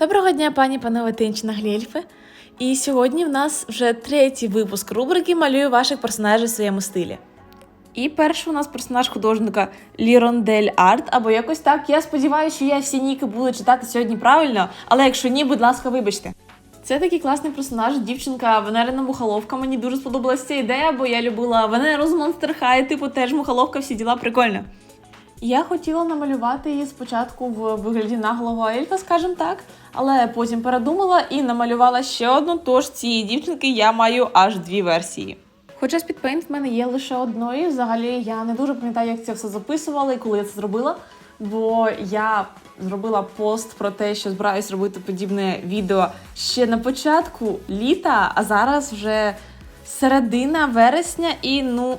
Доброго дня, пані панове інші наглі І сьогодні в нас вже третій випуск рубрики Малюю ваших персонажів в своєму стилі. І перший у нас персонаж художника Лірондель Арт, або якось так. Я сподіваюся, що я всі ніки буду читати сьогодні правильно, але якщо ні, будь ласка, вибачте. Це такий класний персонаж, дівчинка Венерина Мухоловка. Мені дуже сподобалася ця ідея, бо я любила Венеру з Monster High, типу теж Мухоловка, всі діла прикольно. Я хотіла намалювати її спочатку в вигляді наглого ельфа, скажімо так, але потім передумала і намалювала ще одну. Тож цієї дівчинки я маю аж дві версії. Хоча спідпейнт в мене є лише одної. Взагалі я не дуже пам'ятаю, як це все записувала і коли я це зробила. Бо я зробила пост про те, що збираюсь робити подібне відео ще на початку літа, а зараз вже середина вересня, і ну.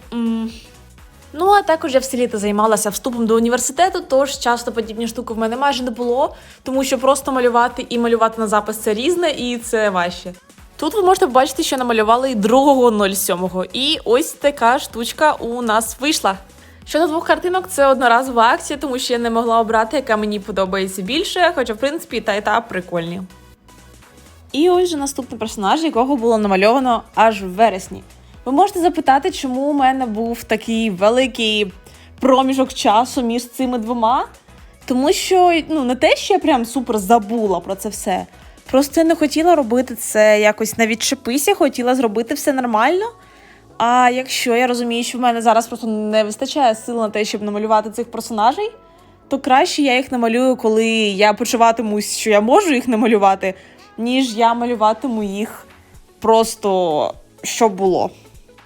Ну, а також я все літо займалася вступом до університету, тож часто подібні штуки в мене майже не було, тому що просто малювати і малювати на запис це різне, і це важче. Тут ви можете побачити, що намалювали 2.07, і ось така штучка у нас вийшла. Щодо двох картинок, це одноразова акція, тому що я не могла обрати, яка мені подобається більше, хоча, в принципі, та і та прикольні. І ось же наступний персонаж, якого було намальовано аж в вересні. Ви можете запитати, чому у мене був такий великий проміжок часу між цими двома. Тому що ну не те, що я прям супер забула про це все. Просто я не хотіла робити це якось на відчепися, хотіла зробити все нормально. А якщо я розумію, що в мене зараз просто не вистачає сил на те, щоб намалювати цих персонажей, то краще я їх намалюю, коли я почуватимусь, що я можу їх намалювати, ніж я малюватиму їх просто щоб було.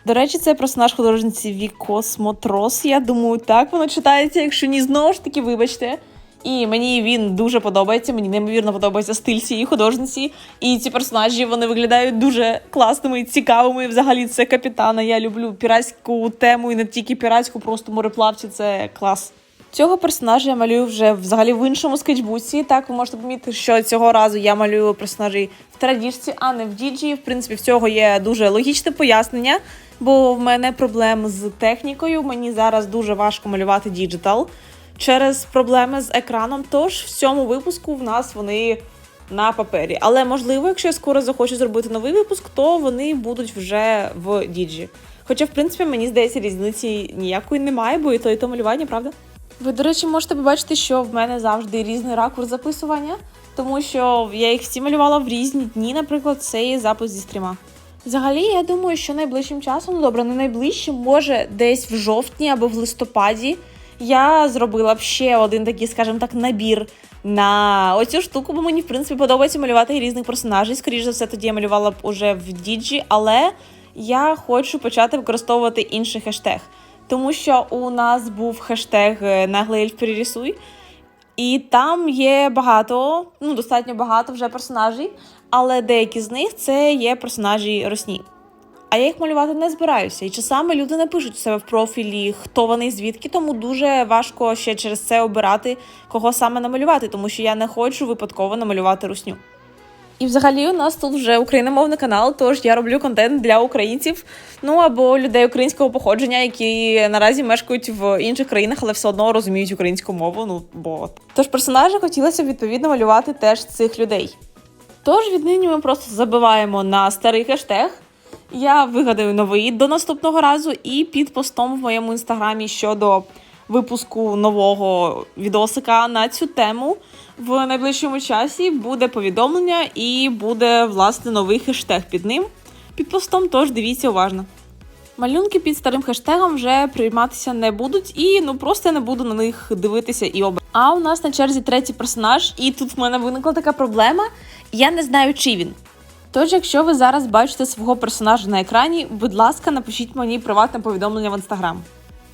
До речі, це персонаж художниці Вікосмотрос. Я думаю, так воно читається. Якщо ні, знову ж таки, вибачте. І мені він дуже подобається. Мені неймовірно подобається стиль цієї художниці. І ці персонажі вони виглядають дуже класними і цікавими. Взагалі це капітана. Я люблю піратську тему і не тільки піратську, просто мореплавці. Це клас. Цього персонажа я малюю вже взагалі в іншому скетчбуці. Так, ви можете помітити, що цього разу я малюю персонажей в традіжці, а не в діджі. В принципі, в цього є дуже логічне пояснення, бо в мене проблем з технікою. Мені зараз дуже важко малювати діджитал через проблеми з екраном. Тож в цьому випуску в нас вони на папері. Але можливо, якщо я скоро захочу зробити новий випуск, то вони будуть вже в діджі. Хоча, в принципі, мені здається, різниці ніякої немає, бо і то, і то малювання, правда? Ви, до речі, можете побачити, що в мене завжди різний ракурс записування, тому що я їх всі малювала в різні дні, наприклад, це є запис зі стріма. Взагалі, я думаю, що найближчим часом, ну добре, не найближчим, може десь в жовтні або в листопаді я зробила б ще один такий, скажімо так, набір на оцю штуку, бо мені в принципі подобається малювати різних персонажей. Скоріше за все, тоді я малювала б уже в діджі, але я хочу почати використовувати інший хештег. Тому що у нас був хештег наглий ельф перерісуй, і там є багато, ну достатньо багато вже персонажів, але деякі з них це є персонажі росні. А я їх малювати не збираюся. І часами люди не пишуть у себе в профілі, хто вони звідки, тому дуже важко ще через це обирати, кого саме намалювати, тому що я не хочу випадково намалювати русню. І взагалі у нас тут вже україномовний канал, тож я роблю контент для українців, ну або людей українського походження, які наразі мешкають в інших країнах, але все одно розуміють українську мову. Ну бо тож персонажі хотілося відповідно малювати теж цих людей. Тож віднині ми просто забиваємо на старий хештег. Я вигадаю новий до наступного разу, і під постом в моєму інстаграмі щодо випуску нового відосика на цю тему в найближчому часі буде повідомлення і буде власне новий хештег під ним. Під постом, тож дивіться уважно. Малюнки під старим хештегом вже прийматися не будуть, і ну просто я не буду на них дивитися і обрати. А у нас на черзі третій персонаж, і тут в мене виникла така проблема. Я не знаю, чи він. Тож, якщо ви зараз бачите свого персонажа на екрані, будь ласка, напишіть мені приватне повідомлення в інстаграм.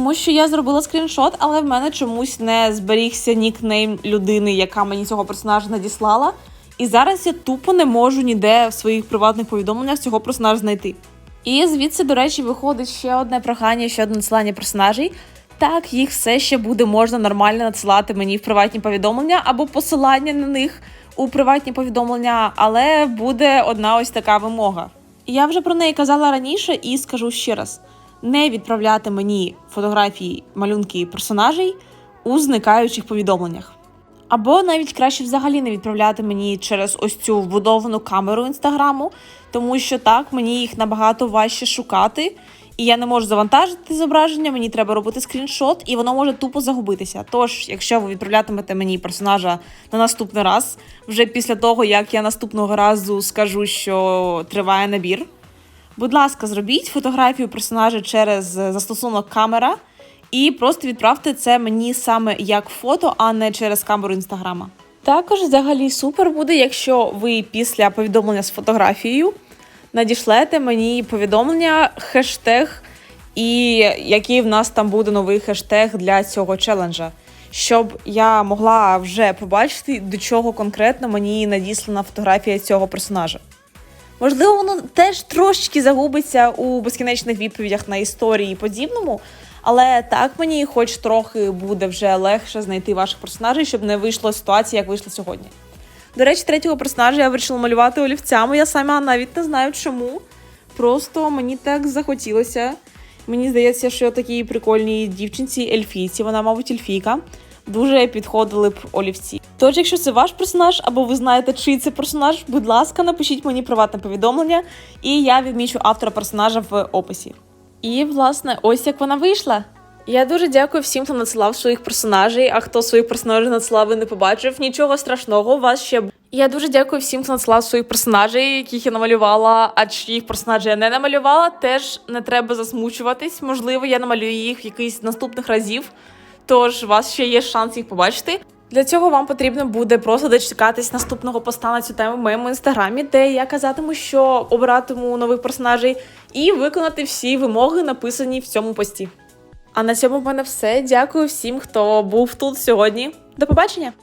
Тому що я зробила скріншот, але в мене чомусь не зберігся нікнейм людини, яка мені цього персонажа надіслала. І зараз я тупо не можу ніде в своїх приватних повідомленнях цього персонажа знайти. І звідси, до речі, виходить ще одне прохання, ще одне надсилання персонажей. Так, їх все ще буде можна нормально надсилати мені в приватні повідомлення або посилання на них у приватні повідомлення, але буде одна ось така вимога. Я вже про неї казала раніше і скажу ще раз: не відправляти мені фотографії, малюнки персонажей у зникаючих повідомленнях. Або навіть краще взагалі не відправляти мені через ось цю вбудовану камеру інстаграму, тому що так мені їх набагато важче шукати, і я не можу завантажити зображення, мені треба робити скріншот, і воно може тупо загубитися. Тож, якщо ви відправлятимете мені персонажа на наступний раз, вже після того як я наступного разу скажу, що триває набір. Будь ласка, зробіть фотографію персонажа через застосунок камера і просто відправте це мені саме як фото, а не через камеру інстаграма. Також взагалі супер буде, якщо ви після повідомлення з фотографією надішлете мені повідомлення, хештег, і який в нас там буде новий хештег для цього челенджа, щоб я могла вже побачити, до чого конкретно мені надіслана фотографія цього персонажа. Можливо, воно теж трошечки загубиться у безкінечних відповідях на історії і подібному. Але так мені хоч трохи буде вже легше знайти ваших персонажів, щоб не вийшло ситуація, як вийшло сьогодні. До речі, третього персонажа я вирішила малювати олівцями. Я сама навіть не знаю чому. Просто мені так захотілося. Мені здається, що такій прикольній дівчинці ельфійці, вона, мабуть, ельфійка, дуже підходили б олівці. Тож, якщо це ваш персонаж, або ви знаєте, чий це персонаж, будь ласка, напишіть мені приватне повідомлення, і я відмічу автора персонажа в описі. І, власне, ось як вона вийшла. Я дуже дякую всім, хто надсилав своїх персонажей, а хто своїх персонажей надсилав і не побачив. Нічого страшного, у вас ще. б- Я дуже дякую всім, хто надсилав своїх персонажей, яких я намалювала, а чиїх персонажей я не намалювала. Теж не треба засмучуватись. Можливо, я намалюю їх в якийсь наступних разів. Тож у вас ще є шанс їх побачити. Для цього вам потрібно буде просто дочекатись наступного поста на цю тему в моєму інстаграмі, де я казатиму, що обиратиму нових персонажей, і виконати всі вимоги, написані в цьому пості. А на цьому в мене все. Дякую всім, хто був тут сьогодні. До побачення!